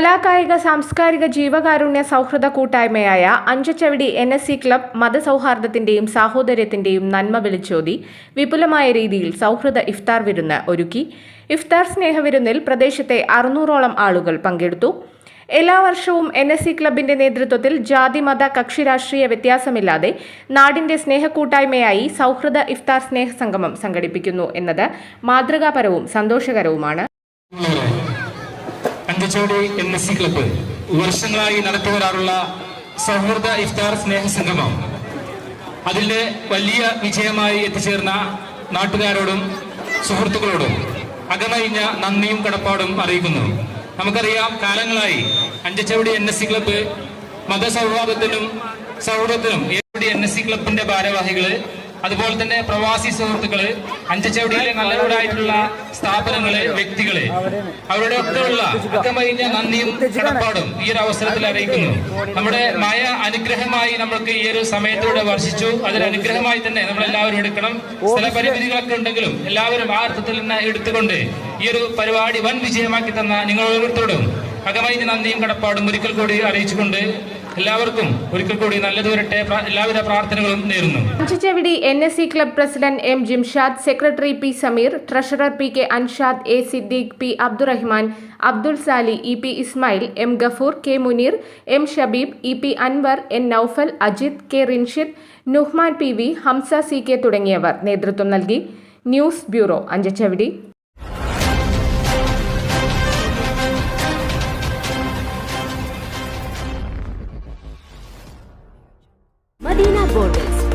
കലാകായിക സാംസ്കാരിക ജീവകാരുണ്യ സൗഹൃദ കൂട്ടായ്മയായ Anchachavidi N S C club മതസൗഹാർദ്ദത്തിന്റെയും സാഹോദര്യത്തിന്റെയും നന്മ വിളിച്ചോതി വിപുലമായ രീതിയിൽ സൗഹൃദ ഇഫ്താർ വിരുന്ന് ഒരുക്കി. ഇഫ്താർ സ്നേഹവിരുന്നിൽ പ്രദേശത്തെ അറുന്നൂറോളം ആളുകൾ പങ്കെടുത്തു. എല്ലാ വർഷവും എൻ എസ് സി ക്ലബിന്റെ നേതൃത്വത്തിൽ ജാതി മത കക്ഷി രാഷ്ട്രീയ വ്യത്യാസമില്ലാതെ നാടിന്റെ സ്നേഹക്കൂട്ടായ്മയായി സൗഹൃദ ഇഫ്താർ സ്നേഹ സംഗമം സംഘടിപ്പിക്കുന്നു എന്നത് മാതൃകാപരവും സന്തോഷകരവുമാണ്. Anchachavidi N S C club വർഷങ്ങളായി നടത്തി വരാറുള്ള സൗഹൃദ ഇഫ്താർ സ്നേഹ സംഗമം. അതിന്റെ വലിയ വിജയമായി എത്തിച്ചേർന്ന നാട്ടുകാരോടും സുഹൃത്തുക്കളോടും അകമഴിഞ്ഞ നന്ദിയും കടപ്പാടും അറിയിക്കുന്നു. നമുക്കറിയാം കാലങ്ങളായി Anchachavidi N S C club മതസൗഹാർദ്ദത്തിനും സൗഹൃദത്തിനും എൻ എസ് സി ക്ലബിന്റെ ഭാരവാഹികൾ അതുപോലെ തന്നെ പ്രവാസി സുഹൃത്തുക്കൾ അഞ്ചച്ചവടിയിലെ നല്ലവരായിട്ടുള്ള സ്ഥാപനങ്ങൾ വ്യക്തികൾ. അവരുടെ ഉള്ള അക്കമഴിഞ്ഞ നന്ദിയും കടപ്പാടും ഈ ഒരു അവസരത്തിൽ അറിയിക്കുന്നു. നമ്മുടെ മായ അനുഗ്രഹമായി നമ്മൾക്ക് ഈ ഒരു സമയത്തൂടെ വർഷിച്ചു. അതിനനുഗ്രഹമായി തന്നെ നമ്മൾ എല്ലാവരും എടുക്കണം. സ്ഥലപരിമിതികളൊക്കെ ഉണ്ടെങ്കിലും എല്ലാവരും ആ അർത്ഥത്തിൽ നിന്ന് എടുത്തുകൊണ്ട് ഈ ഒരു പരിപാടി വൻ വിജയമാക്കി തന്ന നിങ്ങൾ ഓരോരുത്തരോടും നന്ദിയും കടപ്പാടും ഒരിക്കൽ കൂടി അറിയിച്ചുകൊണ്ട് എല്ലാവർക്കും ഒരിക്കൽ കൂടി നല്ലത് വരട്ടെ എല്ലാവിധ പ്രാർത്ഥനകളും നേരുന്നു. Anchachavidi N S C club president M Jimshad secretary P Sameer treasurer P K Anshad A Siddique P Abdurahman Abdul Sali E P Ismail M Gafoor K Muneer M Shabeeb E P Anwar N Noufal Ajith K Rinshid Nuhman P V Hamsa C K തുടങ്ങിയവർ നേതൃത്വം നൽകി. News bureau Anchachavidi.